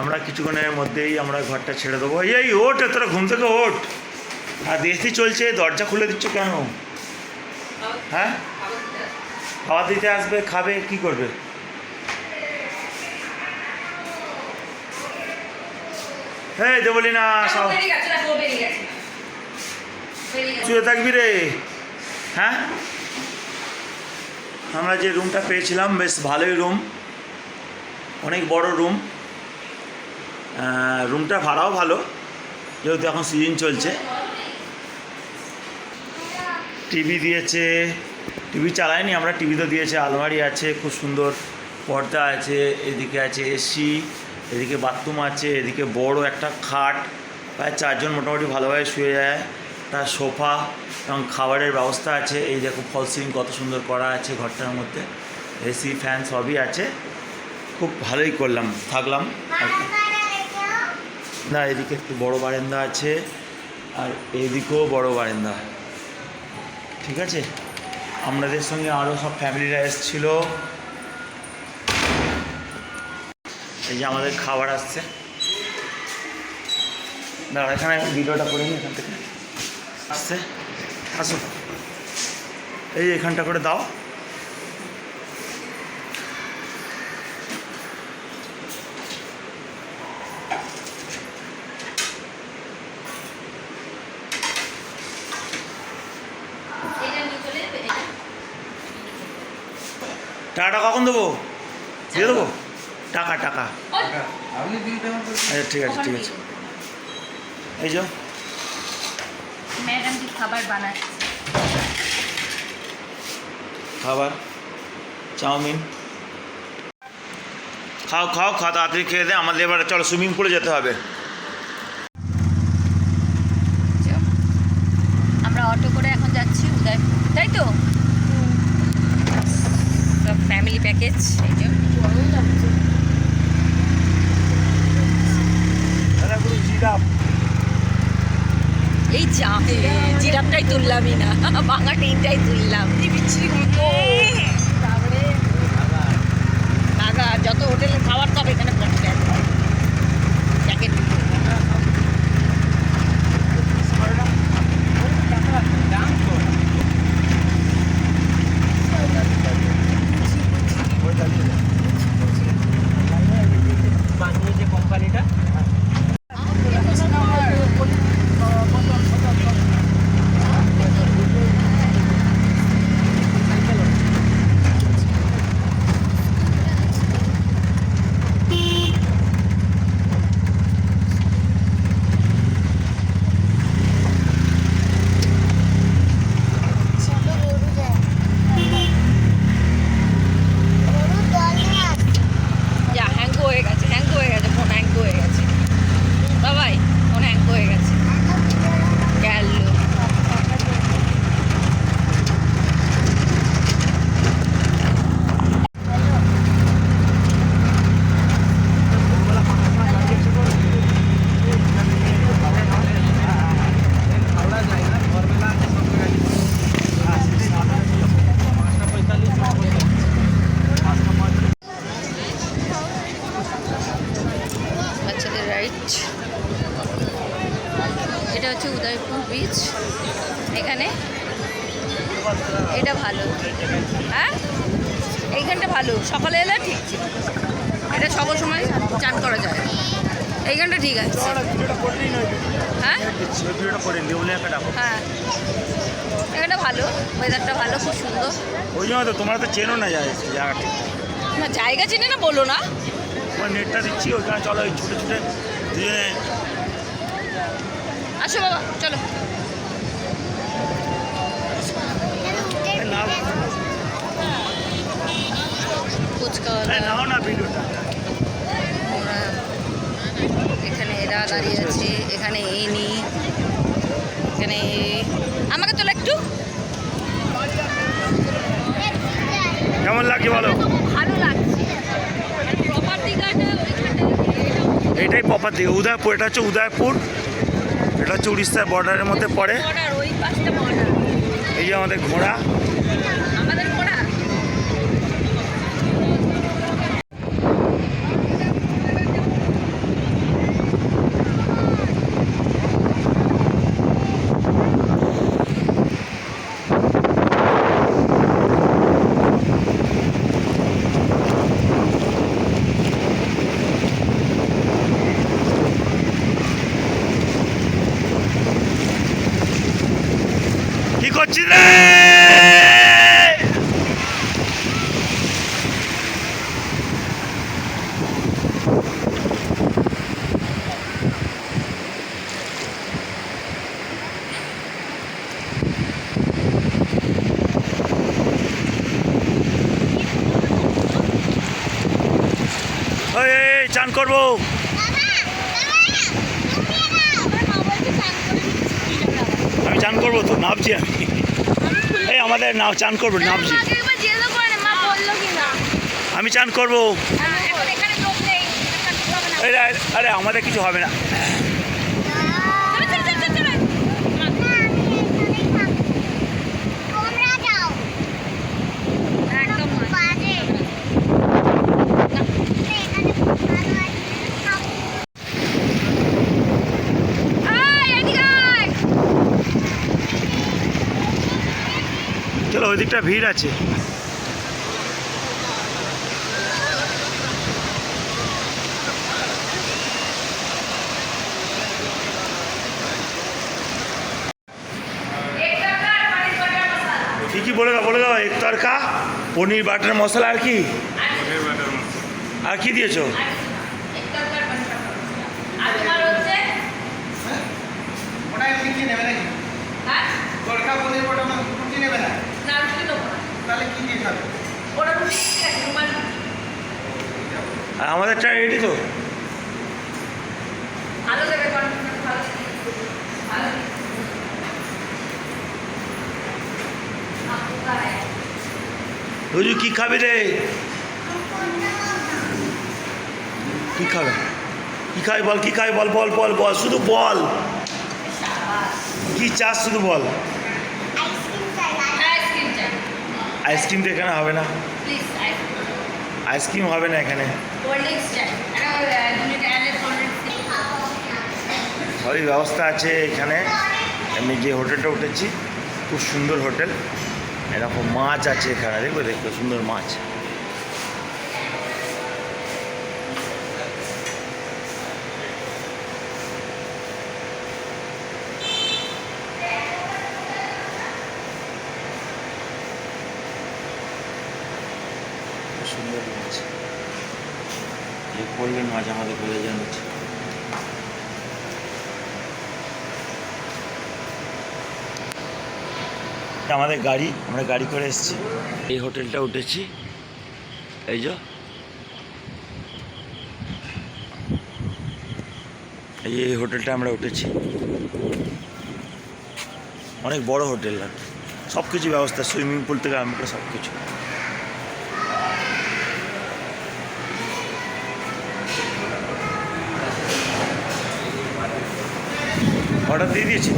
আমরা কিছুক্ষণের মধ্যেই আমরা ঘরটা ছেড়ে দেবো। এই ওঠ তোরা ঘুম থেকে ওঠ। আর দেশি চলছে, দরজা খুলে দিচ্ছ কেন? হ্যাঁ? খাওয়া দিতে আসবে, খাবে, কি করবে? এই তো বলি না সব থাকবি রে। হ্যাঁ? আমরা যে রুমটা পেয়েছিলাম, বেশ ভালোই রুম অনেক বড় রুম রুমটা ভাড়াও ভালো, যেহেতু এখন সিজন চলছে। টিভি দিয়েছে টিভি চালায়নি, আমরা টিভি তো দিয়েছে, আলমারি আছে, খুব সুন্দর পর্দা আছে, এদিকে আছে এসি এদিকে বাথরুম আছে, এদিকে বড় একটা খাট, প্রায় চারজন মোটামুটি ভালোভাবে শুয়ে যায়। তার সোফা এবং খাবারের ব্যবস্থা আছে, এই দেখো ফল সিলিং কত সুন্দর করা আছে ঘরটার মধ্যে। এসি ফ্যান সবই আছে। খুব ভালোই করলাম, থাকলাম। আর কি। না, এদিকে একটু বড় বারান্দা আছে, আর এদিকেও বড় বারান্দা। ঠিক আছে? আমাদের সঙ্গে আরও সব ফ্যামিলিরা এসেছিল। এই যে আমাদের খাবার আসছে। দাঁড়া এখানে ভিডিওটা করে নিই এখান থেকে। আসছে? আসো এই এখানটা করে দাও এটা নিয়ে চলে যাবে এটা টাকাটা কখন দেবো? দিয়ে দেবো? টাকা টাকা। আচ্ছা ঠিক আছে ঠিক আছে। এই যে। ম্যাডাম খাবার বানাচ্ছে? খাবার? চাউমিন। খাও খাও খাও তাড়াতাড়ি খেয়ে দে। আমাদের এবার চলো সুইমিং পুলে যেতে হবে। আমরা অটো করে এখন যাচ্ছি উদয়পুর তাই তো সব ফ্যামিলি প্যাকেজ এই যে এই যা জিরাপটাই তুললামই না ভাঙা টিনটাই তুললাম। তারপরে যত হোটেলে খাবার তবে এখানে পড়ছে প্যাকেট বানিয়ে যে কোম্পানিটা চলো গরু যায় গরু দল নিয়ে আসছে যা হ্যাং হয়ে গেছে হ্যাং হয়ে গেছে ফোন হ্যাং হয়ে গেছে বাবাই ফোন হ্যাং হয়ে গেছে গেল হাওড়া যায় না ভোরবেলা আছে সব পাঁচটা পঁয়তাল্লিশ পাঁচটা পঁয়তাল্লিশ বাচ্চাদের রাইড এটা হচ্ছে উদয়পুর বিচ এখানে এটা ভালো হ্যাঁ এইখানটা ভালো। সকালে এলে ঠিক ছিল। এটা সকল সময় চান করা যায়। এইখানটা ঠিক আছে। হ্যাঁ? হ্যাঁ। এখানটা ভালো। ওয়েদারটা ভালো খুব সুন্দর। ওই জন্য তো তোমরা তো চেনো না যায় জায়গাটি। না জায়গা চিনে না বলো না। নেটটা দিচ্ছি ওইখানে চলো ওই ছুটে ছুটে দুজনে আসো বাবা চলো। ফুচকাওয়ালা নাও না ভিডিওটা। এখানে এরা দাঁড়িয়ে আছে। এখানে এনি এখানে আমাকে তোলা একটু। কেমন লাগছে বলো? ভালো লাগছে। এইটাই প্রপার দিকে উদয়পুর এটা হচ্ছে উদয়পুর। এটা হচ্ছে উড়িষ্যার বর্ডারের মধ্যে পড়ে। বর্ডার ওই পাশটা বর্ডার এই যে আমাদের ঘোড়া আমাদের পড়া করছিস রে ওই এই, এই, চান করব আমি চান করব তো নামছি আমি আমাদের নাও চান করব নাম আমি চান করব। এই আরে আমাদের কিছু হবে না তোমরা যাও একদম নয়। বাজে এখানে ভালো আছে খাব আয়, এদিকে আয়। দিকটা ভিড় আছে। কি কি বলে দাও বলে দাও এক তরকা পনির বাটার মশলা আর কি? আর কি দিয়েছ? আর তোমার হচ্ছে ওটা এমনি কি নেবে নাকি? হ্যাঁ? তড়কা পনির ওটা রুটি নেবে না? আর তো ভালো দেবে। আপু খায়। রোজু কি খাবি রে কি খাবে কি খাই বল, কি খাই বল বল বল বল, শুধু বল কি চাস শুধু বল আইসক্রিম চাই আইসক্রিম চাই আইসক্রিম তো এখানে হবে না। আইসক্রিম। হবে না এখানে। সবই ব্যবস্থা আছে এখানে। আমি যে হোটেলটা উঠেছি খুব সুন্দর হোটেল। এরকম মাছ আছে এখানে দেখবে দেখবে সুন্দর মাছ। সুন্দর মাছ এই করবেন আমাদের বলে এটা আমাদের গাড়ি, আমরা গাড়ি করে এসেছি। এই হোটেলটা উঠেছি। এই যে। এই যে হোটেলটা আমরা উঠেছি। অনেক বড় হোটেল আর সব কিছু ব্যবস্থা, সুইমিং পুল থেকে আরম্ভ করে সব কিছু অর্ডার দিয়ে দিয়েছি।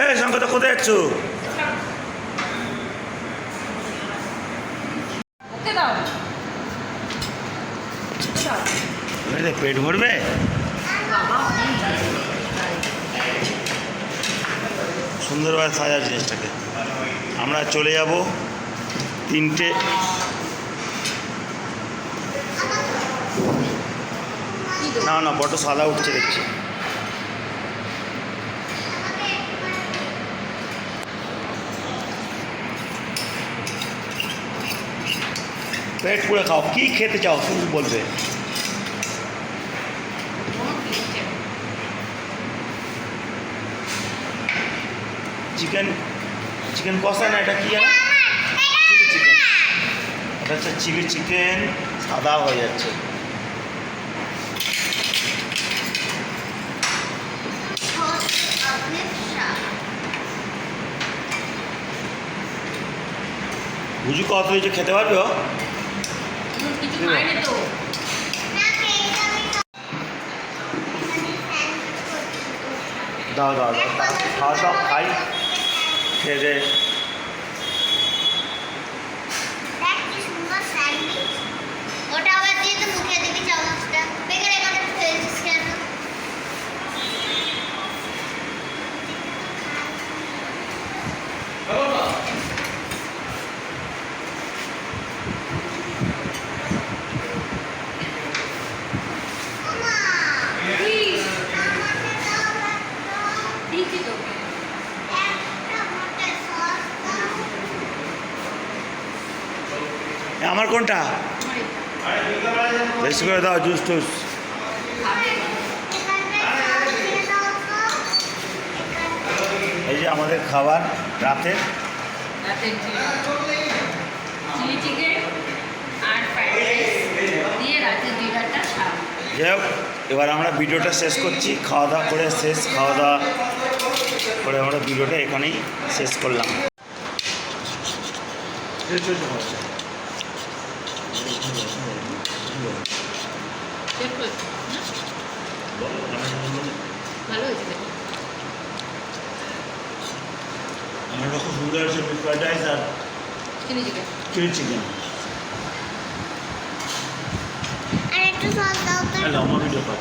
এই কোথায় যাচ্ছ? পেট ভরবে। সুন্দরভাবে সাজার জিনিসটাকে। আমরা চলে যাব। তিনটে। না না বড় সাদা উঠছে, দেখছি। পেট পুড়ে খাও। কি খেতে চাও, শুধু বলবে। চিকেন চিকেন কষা না, এটা কি জানো এটা হচ্ছে চিলি চিকেন সাদা হয়ে যাচ্ছে। বুঝু কত হয়েছে খেতে পারবে দাও দাও দাও। খাওয়া দাও খাই। খেয়ে দে ওটা আবার দিয়ে তো মুখে দিবি চামচটা বেকার এখানে ফেলছিস কেন আমার কোনটা? বেশি করে দাও জুস টুস। এই যে আমাদের খাবার সারা যাই হোক এবার আমরা ভিডিওটা শেষ করছি। খাওয়া দাওয়া করে শেষ খাওয়া দাওয়া করে আমরা ভিডিওটা এখানেই শেষ করলাম চেক করছি ভালো হয়েছে দেখো। আমার খুব সুন্দর হয়েছে ফ্রাইড রাইস আর চিলি চিকেন। চিলি চিকেন আর একটু সস দাও তো। হ্যালো আমার ভিডিও পাঠ